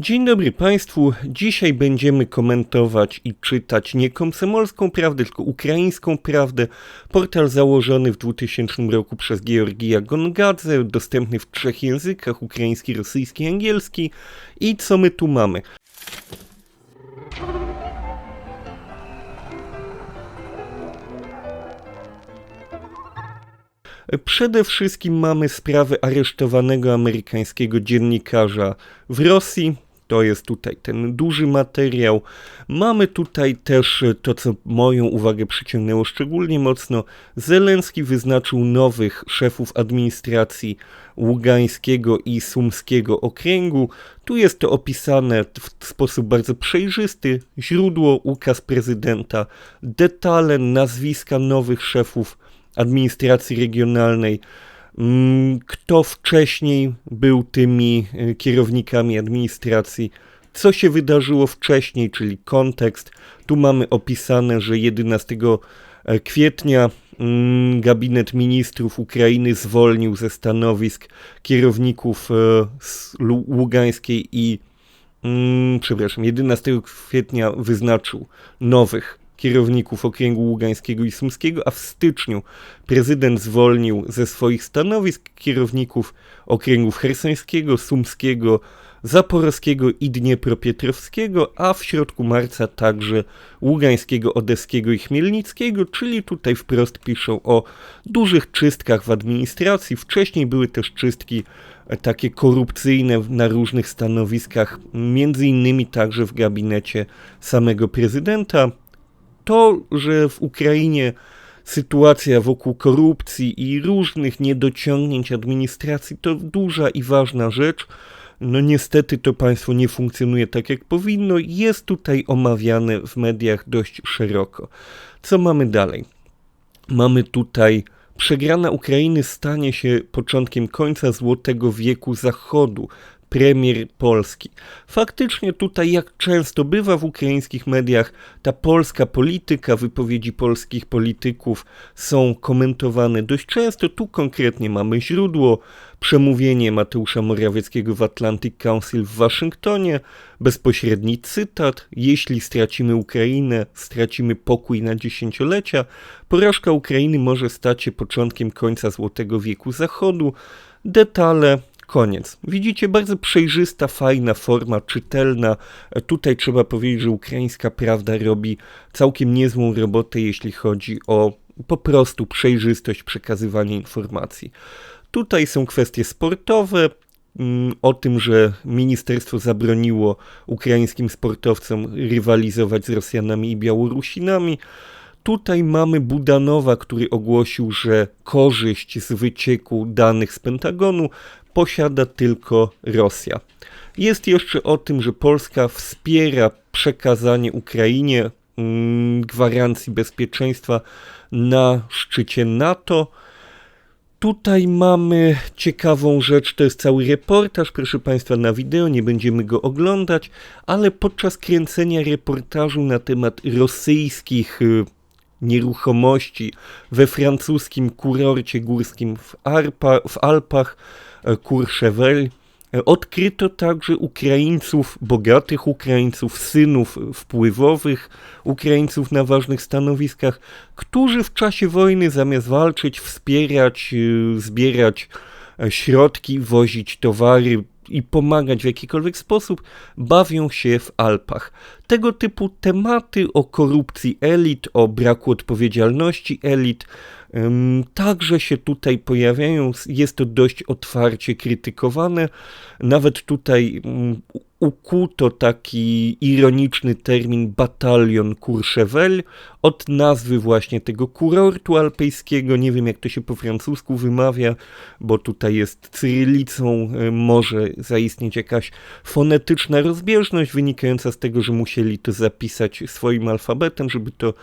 Dzień dobry Państwu. Dzisiaj będziemy komentować i czytać nie komsomolską prawdę, tylko ukraińską prawdę. Portal założony w 2000 roku przez Georgija Gongadze, dostępny w trzech językach: ukraiński, rosyjski, angielski. I co my tu mamy? Przede wszystkim mamy sprawę aresztowanego amerykańskiego dziennikarza w Rosji. To jest tutaj ten duży materiał. Mamy tutaj też to, co moją uwagę przyciągnęło szczególnie mocno. Zelenski wyznaczył nowych szefów administracji Ługańskiego i Sumskiego okręgu. Tu jest to opisane w sposób bardzo przejrzysty. Źródło, ukaz prezydenta, detale, nazwiska nowych szefów administracji regionalnej, kto wcześniej był tymi e, kierownikami administracji, co się wydarzyło wcześniej, czyli kontekst. Tu mamy opisane, że 11 e, kwietnia mm, gabinet ministrów Ukrainy zwolnił ze stanowisk kierowników e, Ługańskiej i mm, przepraszam, 11 kwietnia wyznaczył nowych kierowników okręgu ługańskiego i sumskiego, a w styczniu prezydent zwolnił ze swoich stanowisk kierowników okręgów hersońskiego, sumskiego, zaporowskiego i dniepropietrowskiego, a w środku marca także ługańskiego, odeskiego i chmielnickiego, czyli tutaj wprost piszą o dużych czystkach w administracji. Wcześniej były też czystki e, takie korupcyjne na różnych stanowiskach, między innymi także w gabinecie samego prezydenta to, że w Ukrainie sytuacja wokół korupcji i różnych niedociągnięć administracji to duża i ważna rzecz. No niestety to państwo nie funkcjonuje tak jak powinno. Jest tutaj omawiane w mediach dość szeroko. Co mamy dalej? Mamy tutaj przegrana Ukrainy stanie się początkiem końca złotego wieku Zachodu premier Polski. Faktycznie tutaj, jak często bywa w ukraińskich mediach, ta polska polityka, wypowiedzi polskich polityków są komentowane dość często. Tu konkretnie mamy źródło, przemówienie Mateusza Morawieckiego w Atlantic Council w Waszyngtonie, bezpośredni cytat: Jeśli stracimy Ukrainę, stracimy pokój na dziesięciolecia. Porażka Ukrainy może stać się początkiem końca Złotego Wieku Zachodu. Detale Koniec. Widzicie, bardzo przejrzysta, fajna forma, czytelna. Tutaj trzeba powiedzieć, że ukraińska prawda robi całkiem niezłą robotę, jeśli chodzi o po prostu przejrzystość przekazywania informacji. Tutaj są kwestie sportowe, mm, o tym, że ministerstwo zabroniło ukraińskim sportowcom rywalizować z Rosjanami i Białorusinami. Tutaj mamy Budanowa, który ogłosił, że korzyść z wycieku danych z Pentagonu posiada tylko Rosja. Jest jeszcze o tym, że Polska wspiera przekazanie Ukrainie mm, gwarancji bezpieczeństwa na szczycie NATO. Tutaj mamy ciekawą rzecz, to jest cały reportaż, proszę Państwa, na wideo, nie będziemy go oglądać, ale podczas kręcenia reportażu na temat rosyjskich y, nieruchomości we francuskim kurorcie górskim w, Arpa, w Alpach, e, Courchevel. E, odkryto także Ukraińców, bogatych Ukraińców, synów wpływowych Ukraińców na ważnych stanowiskach, którzy w czasie wojny zamiast walczyć, wspierać, e, zbierać środki, wozić towary, i pomagać w jakikolwiek sposób, bawią się w Alpach. Tego typu tematy o korupcji elit, o braku odpowiedzialności elit, także się tutaj pojawiają. Jest to dość otwarcie krytykowane. Nawet tutaj ukuto taki ironiczny termin batalion Courchevel od nazwy właśnie tego kurortu alpejskiego. Nie wiem jak to się po francusku wymawia, bo tutaj jest cyrylicą. Może zaistnieć jakaś fonetyczna rozbieżność wynikająca z tego, że musieli to zapisać swoim alfabetem, żeby to mm,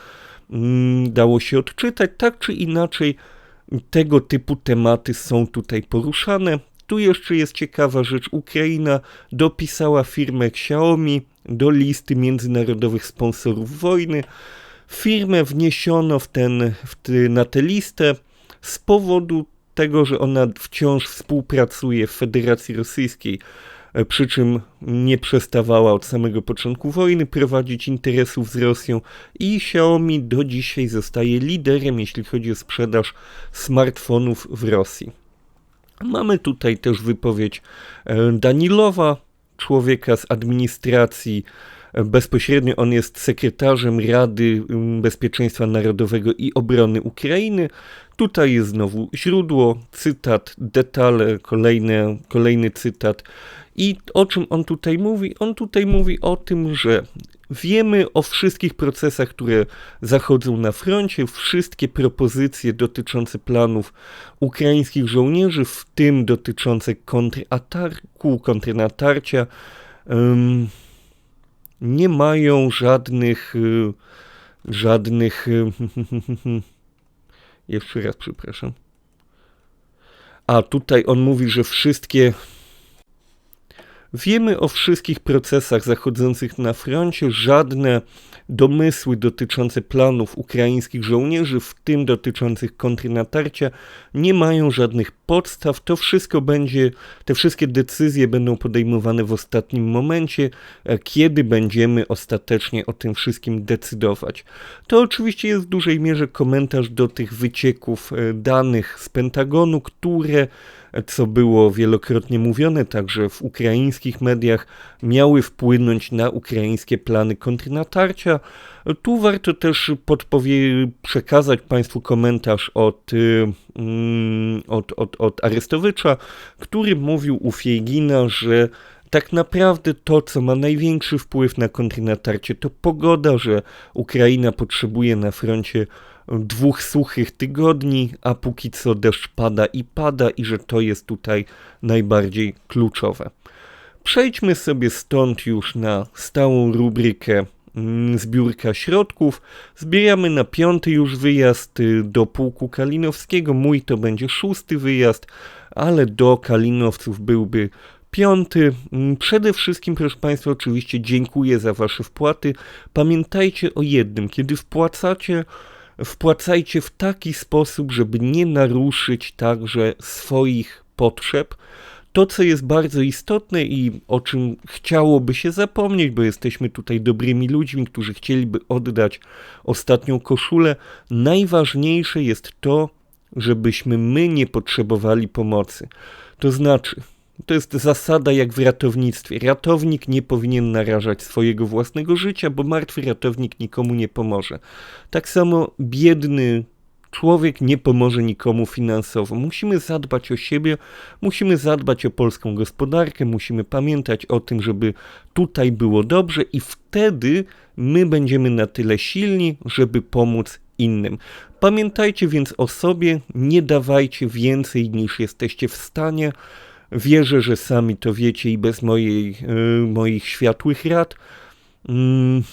dało się odczytać. Tak czy inaczej, tego typu tematy są tutaj poruszane. Tu jeszcze jest ciekawa rzecz. Ukraina dopisała firmę Xiaomi do listy międzynarodowych sponsorów wojny. Firmę wniesiono w ten, w na tę listę z powodu tego, że ona wciąż współpracuje w Federacji Rosyjskiej przy czym nie przestawała od samego początku wojny prowadzić interesów z Rosją i Xiaomi do dzisiaj zostaje liderem, jeśli chodzi o sprzedaż smartfonów w Rosji. Mamy tutaj też wypowiedź e, Danilowa, człowieka z administracji Bezpośrednio on jest sekretarzem Rady mm, Bezpieczeństwa Narodowego i Obrony Ukrainy. Tutaj jest znowu źródło, cytat, detale, kolejne, kolejny cytat. I o czym on tutaj mówi? On tutaj mówi o tym, że wiemy o wszystkich procesach, które zachodzą na froncie, wszystkie propozycje dotyczące planów ukraińskich żołnierzy, w tym dotyczące kontrataku, kontrnatarcia. Nie mają żadnych, y, żadnych, y, jeszcze raz przepraszam. A tutaj on mówi, że wszystkie Wiemy o wszystkich procesach zachodzących na froncie, żadne domysły dotyczące planów ukraińskich żołnierzy, w tym dotyczących kontrnatarcia, nie mają żadnych podstaw. To wszystko będzie, te wszystkie decyzje będą podejmowane w ostatnim momencie, kiedy będziemy ostatecznie o tym wszystkim decydować. To oczywiście jest w dużej mierze komentarz do tych wycieków e, danych z Pentagonu, które co było wielokrotnie mówione także w ukraińskich mediach, miały wpłynąć na ukraińskie plany kontrnatarcia. Tu warto też podpowie- przekazać Państwu komentarz od, mm, od, od, od Arestowicza, który mówił u Fiegina, że tak naprawdę to, co ma największy wpływ na kontrnatarcie, to pogoda, że Ukraina potrzebuje na froncie dwóch suchych tygodni, a póki co deszcz pada i pada, i że to jest tutaj najbardziej kluczowe. Przejdźmy sobie stąd już na stałą rubrykę mm, zbiórka środków. Zbieramy na piąty już wyjazd y, do pułku kalinowskiego. Mój to będzie szósty wyjazd, ale do kalinowców byłby piąty. Mm, przede wszystkim, proszę Państwa, oczywiście dziękuję za Wasze wpłaty. Pamiętajcie o jednym, kiedy wpłacacie wpłacajcie w taki sposób, żeby nie naruszyć także swoich potrzeb. To, co jest bardzo istotne i o czym chciałoby się zapomnieć, bo jesteśmy tutaj dobrymi ludźmi, którzy chcieliby oddać ostatnią koszulę, najważniejsze jest to, żebyśmy my nie potrzebowali pomocy. To znaczy, to jest zasada jak w ratownictwie. Ratownik nie powinien narażać swojego własnego życia, bo martwy ratownik nikomu nie pomoże. Tak samo biedny człowiek nie pomoże nikomu finansowo. Musimy zadbać o siebie, musimy zadbać o polską gospodarkę, musimy pamiętać o tym, żeby tutaj było dobrze i wtedy my będziemy na tyle silni, żeby pomóc innym. Pamiętajcie więc o sobie, nie dawajcie więcej niż jesteście w stanie. Wierzę, że sami to wiecie i bez mojej, y, moich światłych rad. Mm,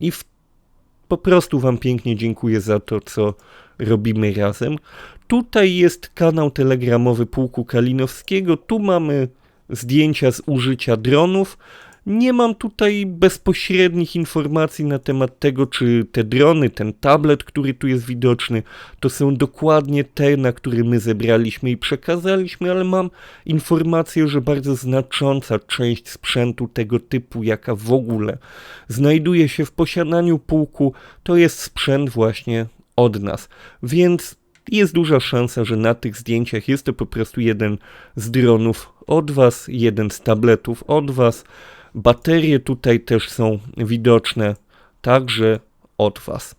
I w, po prostu Wam pięknie dziękuję za to, co robimy razem. Tutaj jest kanał telegramowy Pułku Kalinowskiego. Tu mamy zdjęcia z użycia dronów. Nie mam tutaj bezpośrednich informacji na temat tego, czy te drony, ten tablet, który tu jest widoczny, to są dokładnie te, na które my zebraliśmy i przekazaliśmy, ale mam informację, że bardzo znacząca część sprzętu tego typu, jaka w ogóle znajduje się w posiadaniu pułku, to jest sprzęt właśnie od nas. Więc jest duża szansa, że na tych zdjęciach jest to po prostu jeden z dronów od Was, jeden z tabletów od Was. Baterie tutaj też są widoczne także od Was.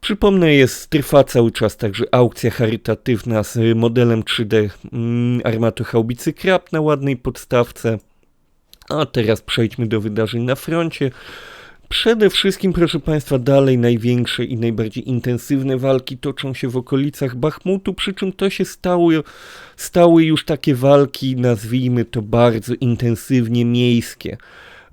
Przypomnę, jest, trwa cały czas także aukcja charytatywna z modelem 3D mm, armatochaubicy Krab na ładnej podstawce. A teraz przejdźmy do wydarzeń na froncie. Przede wszystkim, proszę Państwa, dalej największe i najbardziej intensywne walki toczą się w okolicach Bachmutu, przy czym to się stały, stały już takie walki, nazwijmy to bardzo intensywnie miejskie.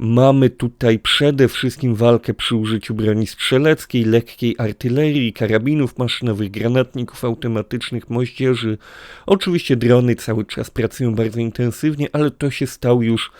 Mamy tutaj przede wszystkim walkę przy użyciu broni strzeleckiej, lekkiej artylerii, karabinów maszynowych, granatników automatycznych, moździerzy. Oczywiście drony cały czas pracują bardzo intensywnie, ale to się stał już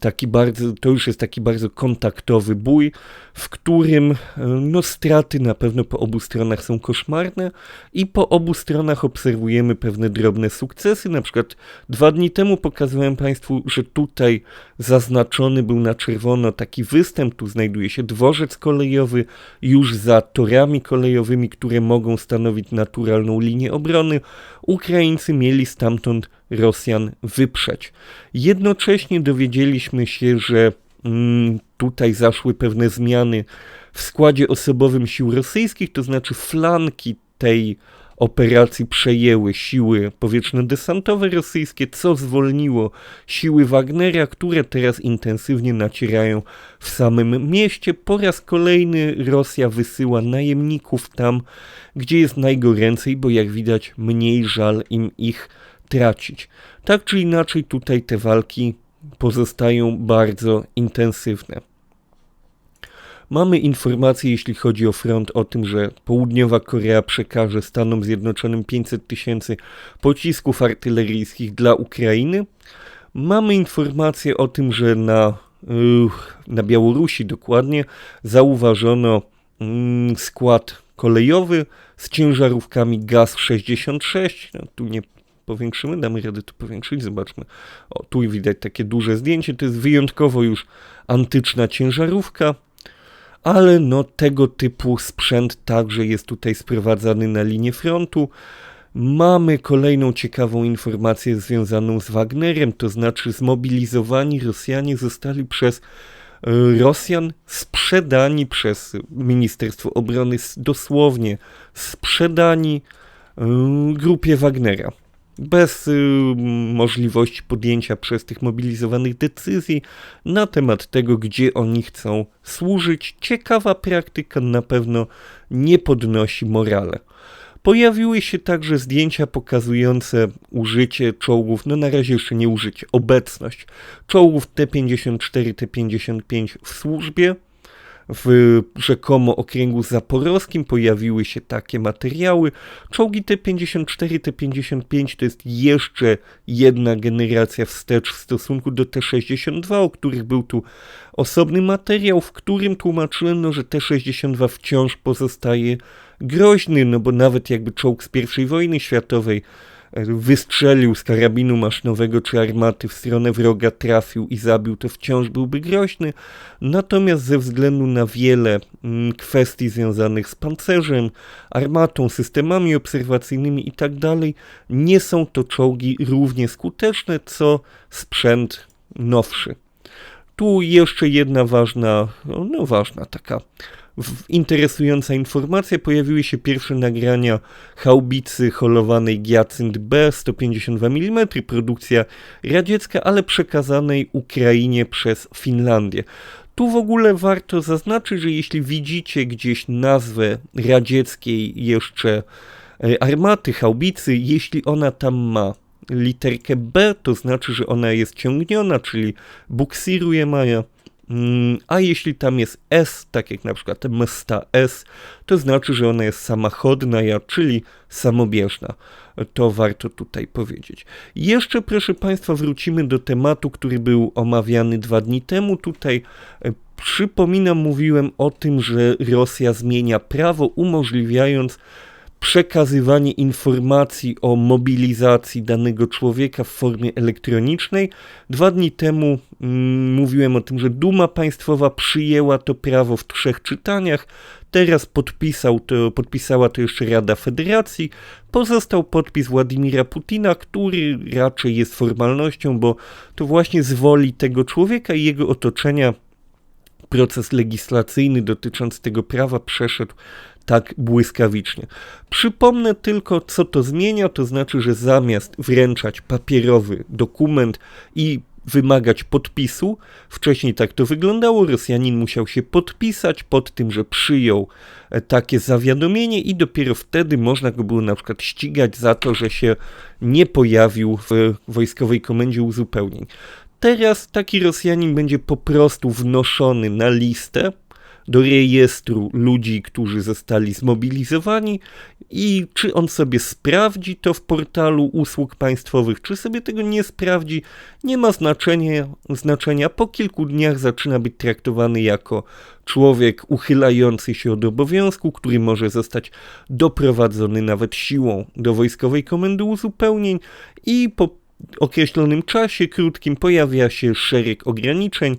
taki bardzo, to już jest taki bardzo kontaktowy bój, w którym no, straty na pewno po obu stronach są koszmarne i po obu stronach obserwujemy pewne drobne sukcesy. Na przykład dwa dni temu pokazywałem Państwu, że tutaj zaznaczony był na czerwono taki występ, tu znajduje się dworzec kolejowy, już za torami kolejowymi, które mogą stanowić naturalną linię obrony. Ukraińcy mieli stamtąd Rosjan wyprzeć. Jednocześnie dowiedzieliśmy się, że mm, tutaj zaszły pewne zmiany w składzie osobowym sił rosyjskich, to znaczy flanki tej operacji przejęły siły powietrzno-desantowe rosyjskie, co zwolniło siły Wagnera, które teraz intensywnie nacierają w samym mieście. Po raz kolejny Rosja wysyła najemników tam, gdzie jest najgoręcej, bo jak widać mniej żal im ich tracić. Tak czy inaczej tutaj te walki pozostają bardzo intensywne. Mamy informacje, jeśli chodzi o front, o tym, że Południowa Korea przekaże Stanom Zjednoczonym 500 tysięcy pocisków artyleryjskich dla Ukrainy. Mamy informacje o tym, że na, na Białorusi dokładnie zauważono mm, skład kolejowy z ciężarówkami GAZ-66. No, tu nie powiększymy, damy radę to powiększyć, zobaczmy. O, tu widać takie duże zdjęcie, to jest wyjątkowo już antyczna ciężarówka, ale no tego typu sprzęt także jest tutaj sprowadzany na linię frontu. Mamy kolejną ciekawą informację związaną z Wagnerem, to znaczy zmobilizowani Rosjanie zostali przez e, Rosjan sprzedani przez Ministerstwo Obrony, dosłownie sprzedani e, grupie Wagnera bez y, możliwości podjęcia przez tych mobilizowanych decyzji na temat tego, gdzie oni chcą służyć. Ciekawa praktyka na pewno nie podnosi morale. Pojawiły się także zdjęcia pokazujące użycie czołgów, no na razie jeszcze nie użycie, obecność czołgów T-54, T-55 w służbie w rzekomo okręgu zaporowskim pojawiły się takie materiały. Czołgi T-54, T-55 to jest jeszcze jedna generacja wstecz w stosunku do T-62, o których był tu osobny materiał, w którym tłumaczyłem, że T-62 wciąż pozostaje groźny, no bo nawet jakby czołg z I wojny światowej wystrzelił z karabinu maszynowego czy armaty w stronę wroga, trafił i zabił, to wciąż byłby groźny. Natomiast ze względu na wiele mm, kwestii związanych z pancerzem, armatą, systemami obserwacyjnymi itd., tak nie są to czołgi równie skuteczne co sprzęt nowszy. Tu jeszcze jedna ważna, no, no ważna taka interesująca informacja. Pojawiły się pierwsze nagrania haubicy holowanej Giacynt B 152 mm, produkcja radziecka, ale przekazanej Ukrainie przez Finlandię. Tu w ogóle warto zaznaczyć, że jeśli widzicie gdzieś nazwę radzieckiej jeszcze e, armaty, haubicy, jeśli ona tam ma literkę B, to znaczy, że ona jest ciągniona, czyli buksiruje Maja. Mm, a jeśli tam jest S, tak jak na przykład Msta S, to znaczy, że ona jest samochodna, czyli samobieżna. To warto tutaj powiedzieć. Jeszcze, proszę Państwa, wrócimy do tematu, który był omawiany dwa dni temu. Tutaj e, przypominam, mówiłem o tym, że Rosja zmienia prawo, umożliwiając przekazywanie informacji o mobilizacji danego człowieka w formie elektronicznej. Dwa dni temu mm, mówiłem o tym, że Duma Państwowa przyjęła to prawo w trzech czytaniach. Teraz podpisał to, podpisała to jeszcze Rada Federacji. Pozostał podpis Władimira Putina, który raczej jest formalnością, bo to właśnie z woli tego człowieka i jego otoczenia proces legislacyjny dotyczący tego prawa przeszedł tak błyskawicznie. Przypomnę tylko, co to zmienia, to znaczy, że zamiast wręczać papierowy dokument i wymagać podpisu. Wcześniej tak to wyglądało. Rosjanin musiał się podpisać pod tym, że przyjął e, takie zawiadomienie, i dopiero wtedy można go było na przykład ścigać za to, że się nie pojawił w wojskowej komendzie uzupełnień. Teraz taki Rosjanin będzie po prostu wnoszony na listę do rejestru ludzi, którzy zostali zmobilizowani I czy on sobie sprawdzi to w portalu usług państwowych, czy sobie tego nie sprawdzi, nie ma znaczenia. znaczenia. Po kilku dniach zaczyna być traktowany jako człowiek uchylający się od obowiązku, który może zostać doprowadzony nawet siłą do wojskowej komendy uzupełnień i po określonym czasie krótkim pojawia się szereg ograniczeń,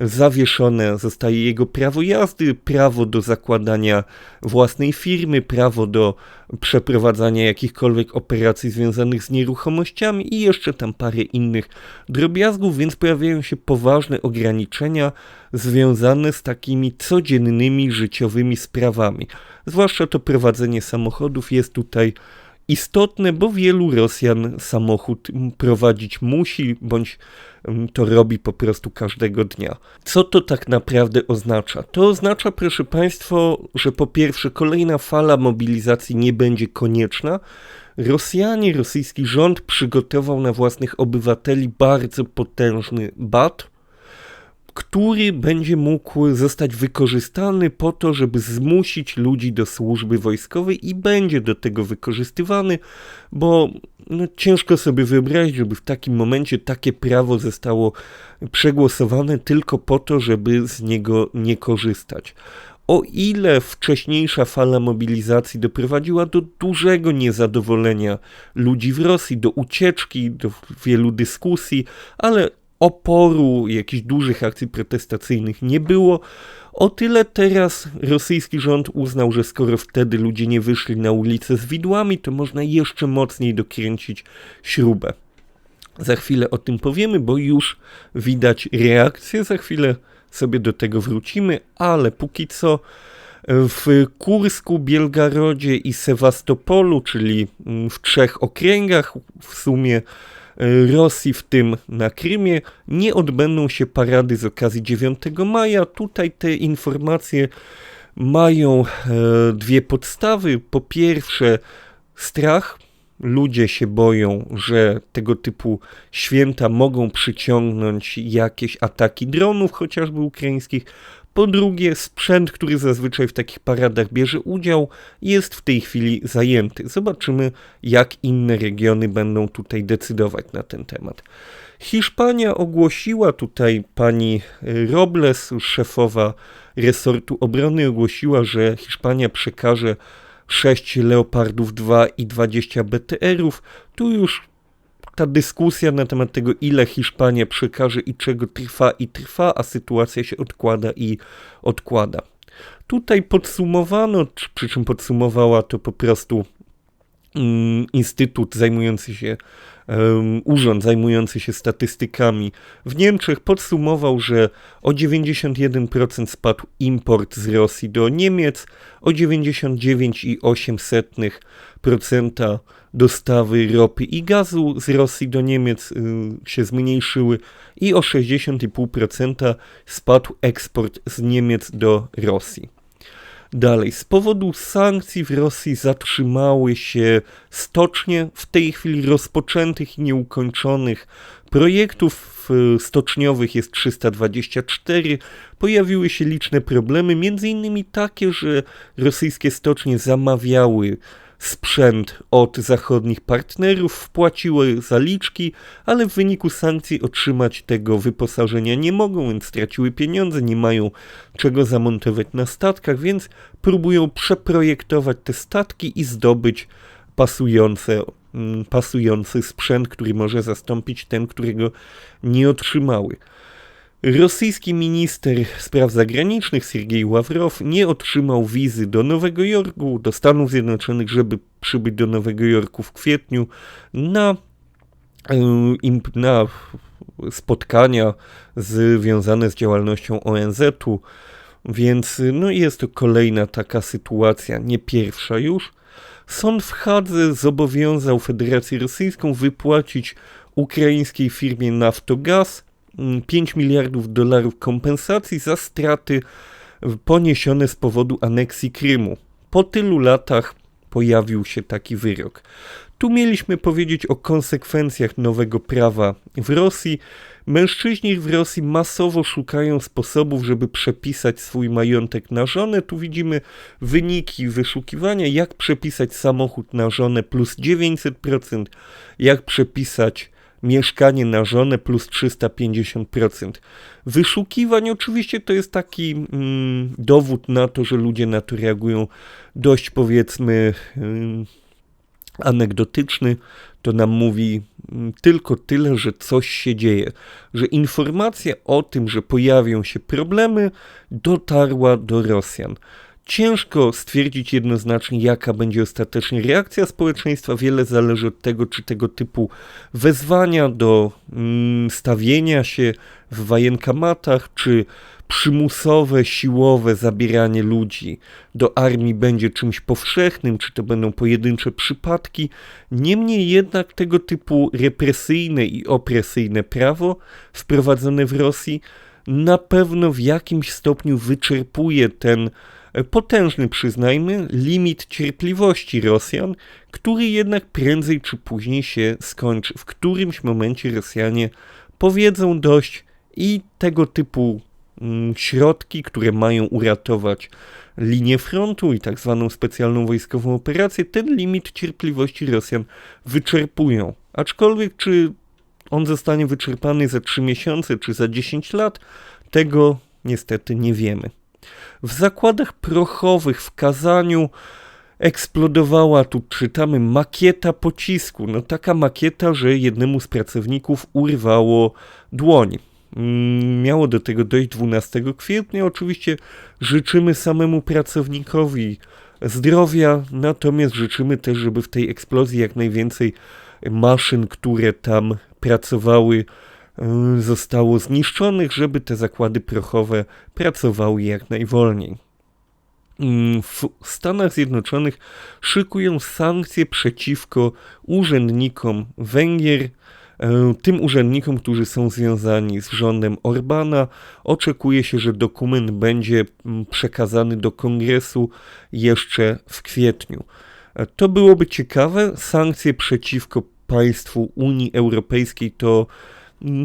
zawieszone zostaje jego prawo jazdy, prawo do zakładania własnej firmy, prawo do przeprowadzania jakichkolwiek operacji związanych z nieruchomościami i jeszcze tam parę innych drobiazgów, więc pojawiają się poważne ograniczenia związane z takimi codziennymi życiowymi sprawami. Zwłaszcza to prowadzenie samochodów jest tutaj istotne, bo wielu Rosjan samochód prowadzić musi, bądź to robi po prostu każdego dnia. Co to tak naprawdę oznacza? To oznacza, proszę Państwa, że po pierwsze kolejna fala mobilizacji nie będzie konieczna. Rosjanie, rosyjski rząd przygotował na własnych obywateli bardzo potężny bat, który będzie mógł zostać wykorzystany po to, żeby zmusić ludzi do służby wojskowej i będzie do tego wykorzystywany, bo no, ciężko sobie wyobrazić, żeby w takim momencie takie prawo zostało przegłosowane tylko po to, żeby z niego nie korzystać. O ile wcześniejsza fala mobilizacji doprowadziła do dużego niezadowolenia ludzi w Rosji, do ucieczki, do wielu dyskusji, ale oporu, jakichś dużych akcji protestacyjnych nie było. O tyle teraz rosyjski rząd uznał, że skoro wtedy ludzie nie wyszli na ulicę z widłami, to można jeszcze mocniej dokręcić śrubę. Za chwilę o tym powiemy, bo już widać reakcję. Za chwilę sobie do tego wrócimy, ale póki co w Kursku, Bielgarodzie i Sewastopolu, czyli w trzech okręgach w sumie Rosji, w tym na Krymie, nie odbędą się parady z okazji 9 maja. Tutaj te informacje mają e, dwie podstawy. Po pierwsze, strach. Ludzie się boją, że tego typu święta mogą przyciągnąć jakieś ataki dronów, chociażby ukraińskich. Po drugie, sprzęt, który zazwyczaj w takich paradach bierze udział, jest w tej chwili zajęty. Zobaczymy, jak inne regiony będą tutaj decydować na ten temat. Hiszpania ogłosiła tutaj pani Robles, szefowa resortu obrony, ogłosiła, że Hiszpania przekaże 6 Leopardów 2 i 20 BTR-ów. Tu już ta dyskusja na temat tego, ile Hiszpania przekaże i czego trwa i trwa, a sytuacja się odkłada i odkłada. Tutaj podsumowano, przy czym podsumowała to po prostu um, instytut zajmujący się, um, urząd zajmujący się statystykami w Niemczech, podsumował, że o 91% spadł import z Rosji do Niemiec, o 99,8% dostawy ropy i gazu z Rosji do Niemiec y, się zmniejszyły i o 60,5% spadł eksport z Niemiec do Rosji. Dalej, z powodu sankcji w Rosji zatrzymały się stocznie w tej chwili rozpoczętych i nieukończonych projektów stoczniowych jest 324. Pojawiły się liczne problemy, między innymi takie, że rosyjskie stocznie zamawiały sprzęt od zachodnich partnerów, wpłaciły zaliczki, ale w wyniku sankcji otrzymać tego wyposażenia nie mogą, więc straciły pieniądze, nie mają czego zamontować na statkach, więc próbują przeprojektować te statki i zdobyć pasujące, mm, pasujący sprzęt, który może zastąpić ten, którego nie otrzymały. Rosyjski minister spraw zagranicznych Sergiej Ławrow nie otrzymał wizy do Nowego Jorku, do Stanów Zjednoczonych, żeby przybyć do Nowego Jorku w kwietniu na, e, na spotkania związane z działalnością ONZ-u, więc no jest to kolejna taka sytuacja, nie pierwsza już. Sąd w Hadze zobowiązał Federację Rosyjską wypłacić ukraińskiej firmie Naftogaz 5 miliardów dolarów kompensacji za straty poniesione z powodu aneksji Krymu. Po tylu latach pojawił się taki wyrok. Tu mieliśmy powiedzieć o konsekwencjach nowego prawa w Rosji. Mężczyźni w Rosji masowo szukają sposobów, żeby przepisać swój majątek na żonę. Tu widzimy wyniki wyszukiwania, jak przepisać samochód na żonę plus 900%, jak przepisać mieszkanie na żonę plus 350%. Wyszukiwań oczywiście to jest taki mm, dowód na to, że ludzie na to reagują dość powiedzmy mm, anegdotyczny. To nam mówi mm, tylko tyle, że coś się dzieje, że informacja o tym, że pojawią się problemy, dotarła do Rosjan. Ciężko stwierdzić jednoznacznie, jaka będzie ostatecznie reakcja społeczeństwa. Wiele zależy od tego, czy tego typu wezwania do mm, stawienia się w wajenkamatach, czy przymusowe, siłowe zabieranie ludzi do armii będzie czymś powszechnym, czy to będą pojedyncze przypadki. Niemniej jednak tego typu represyjne i opresyjne prawo wprowadzone w Rosji na pewno w jakimś stopniu wyczerpuje ten potężny, przyznajmy, limit cierpliwości Rosjan, który jednak prędzej czy później się skończy. W którymś momencie Rosjanie powiedzą dość i tego typu mm, środki, które mają uratować linię frontu i tak zwaną specjalną wojskową operację, ten limit cierpliwości Rosjan wyczerpują. Aczkolwiek czy on zostanie wyczerpany za 3 miesiące czy za 10 lat, tego niestety nie wiemy. W zakładach prochowych w Kazaniu eksplodowała, tu czytamy, makieta pocisku. No taka makieta, że jednemu z pracowników urwało dłoń. Mm, miało do tego dojść 12 kwietnia. Oczywiście życzymy samemu pracownikowi zdrowia, natomiast życzymy też, żeby w tej eksplozji jak najwięcej maszyn, które tam pracowały, zostało zniszczonych, żeby te zakłady prochowe pracowały jak najwolniej. Mm, w Stanach Zjednoczonych szykują sankcje przeciwko urzędnikom Węgier, y, tym urzędnikom, którzy są związani z rządem Orbana. Oczekuje się, że dokument będzie mm, przekazany do kongresu jeszcze w kwietniu. E, to byłoby ciekawe. Sankcje przeciwko państwu Unii Europejskiej to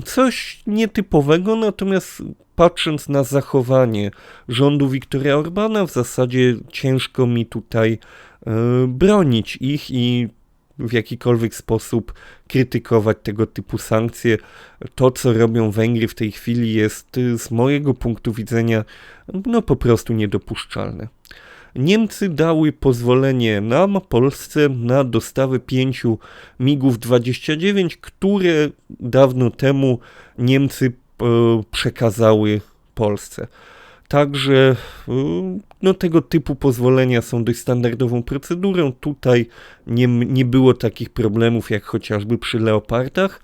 Coś nietypowego, natomiast patrząc na zachowanie rządu Wiktoria Orbana, w zasadzie ciężko mi tutaj y, bronić ich i w jakikolwiek sposób krytykować tego typu sankcje. To, co robią Węgry w tej chwili, jest y, z mojego punktu widzenia no po prostu niedopuszczalne. Niemcy dały pozwolenie nam, Polsce, na dostawę pięciu MIGów 29, które dawno temu Niemcy e, przekazały Polsce. Także e, no, tego typu pozwolenia są dość standardową procedurą. Tutaj nie, nie było takich problemów jak chociażby przy Leopardach.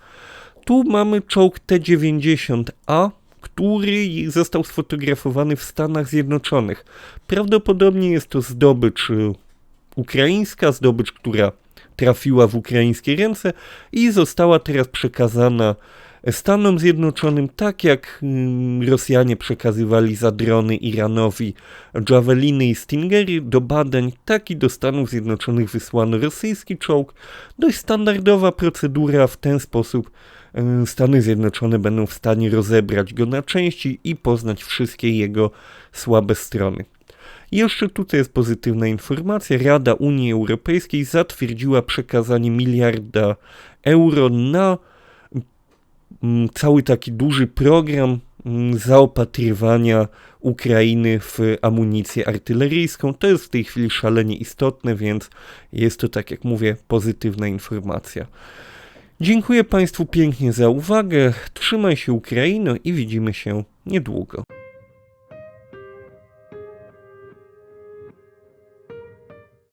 Tu mamy czołg T-90A, który został sfotografowany w Stanach Zjednoczonych. Prawdopodobnie jest to zdobycz y, ukraińska, zdobycz, która trafiła w ukraińskie ręce i została teraz przekazana Stanom Zjednoczonym, tak jak mm, Rosjanie przekazywali za drony Iranowi Javeliny i Stingery do badań, tak i do Stanów Zjednoczonych wysłano rosyjski czołg. Dość standardowa procedura, w ten sposób y, Stany Zjednoczone będą w stanie rozebrać go na części i poznać wszystkie jego słabe strony. Jeszcze tutaj jest pozytywna informacja. Rada Unii Europejskiej zatwierdziła przekazanie miliarda euro na Mm, cały taki duży program mm, zaopatrywania Ukrainy w amunicję artyleryjską. To jest w tej chwili szalenie istotne, więc jest to, tak jak mówię, pozytywna informacja. Dziękuję Państwu pięknie za uwagę. Trzymaj się Ukraino i widzimy się niedługo.